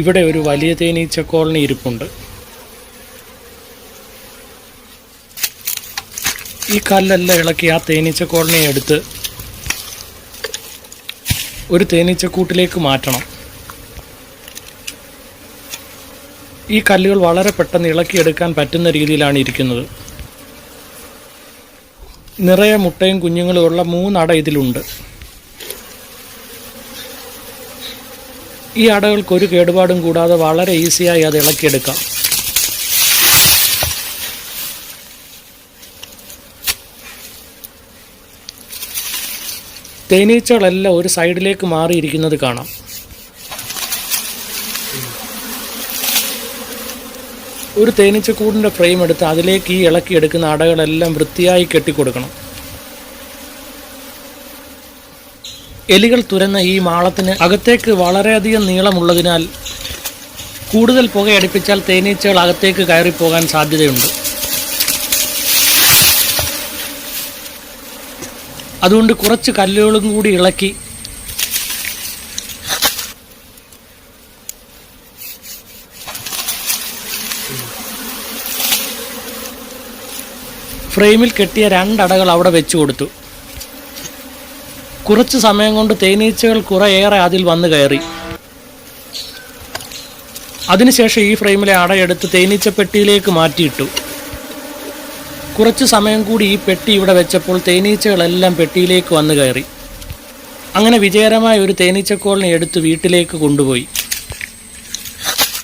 ഇവിടെ ഒരു വലിയ തേനീച്ച കോളനി ഇരിപ്പുണ്ട്. ഈ കല്ലെല്ലാം ഇളക്കി ആ തേനീച്ച കോളനി എടുത്ത് ഒരു തേനീച്ചക്കൂട്ടിലേക്ക് മാറ്റണം. ഈ കല്ലുകൾ വളരെ പെട്ടെന്ന് ഇളക്കിയെടുക്കാൻ പറ്റുന്ന രീതിയിലാണ് ഇരിക്കുന്നത്. നിറയെ മുട്ടയും കുഞ്ഞുങ്ങളും ഉള്ള മൂന്നട ഇതിലുണ്ട്. ഈ അടകൾക്ക് ഒരു കേടുപാടും കൂടാതെ വളരെ ഈസിയായി അത് ഇളക്കിയെടുക്കാം. തേനീച്ചകളെല്ലാം ഒരു സൈഡിലേക്ക് മാറിയിരിക്കുന്നത് കാണാം. ഒരു തേനീച്ചക്കൂടിന്റെ ഫ്രെയിം എടുത്ത് അതിലേക്ക് ഈ ഇളക്കിയെടുക്കുന്ന അടകളെല്ലാം വൃത്തിയായി കെട്ടിക്കൊടുക്കണം. എലികൾ തുരന്ന ഈ മാളത്തിന് അകത്തേക്ക് വളരെയധികം നീളമുള്ളതിനാൽ കൂടുതൽ പുകയടിപ്പിച്ചാൽ തേനീച്ചകൾ അകത്തേക്ക് കയറിപ്പോകാൻ സാധ്യതയുണ്ട്. അതുകൊണ്ട് കുറച്ച് കല്ലുകളും കൂടി ഇളക്കി ഫ്രെയിമിൽ കെട്ടിയ രണ്ടടകൾ അവിടെ വെച്ചു കൊടുത്തു. കുറച്ച് സമയം കൊണ്ട് തേനീച്ചകൾ കുറേയേറെ അതിൽ വന്നു കയറി. അതിനുശേഷം ഈ ഫ്രെയിമിലെ അടയെടുത്ത് തേനീച്ച പെട്ടിയിലേക്ക് മാറ്റിയിട്ടു. കുറച്ച് സമയം കൂടി ഈ പെട്ടി ഇവിടെ വെച്ചപ്പോൾ തേനീച്ചകളെല്ലാം പെട്ടിയിലേക്ക് വന്നു കയറി. അങ്ങനെ വിജയകരമായ ഒരു തേനീച്ചക്കോളിനെ എടുത്ത് വീട്ടിലേക്ക് കൊണ്ടുപോയി.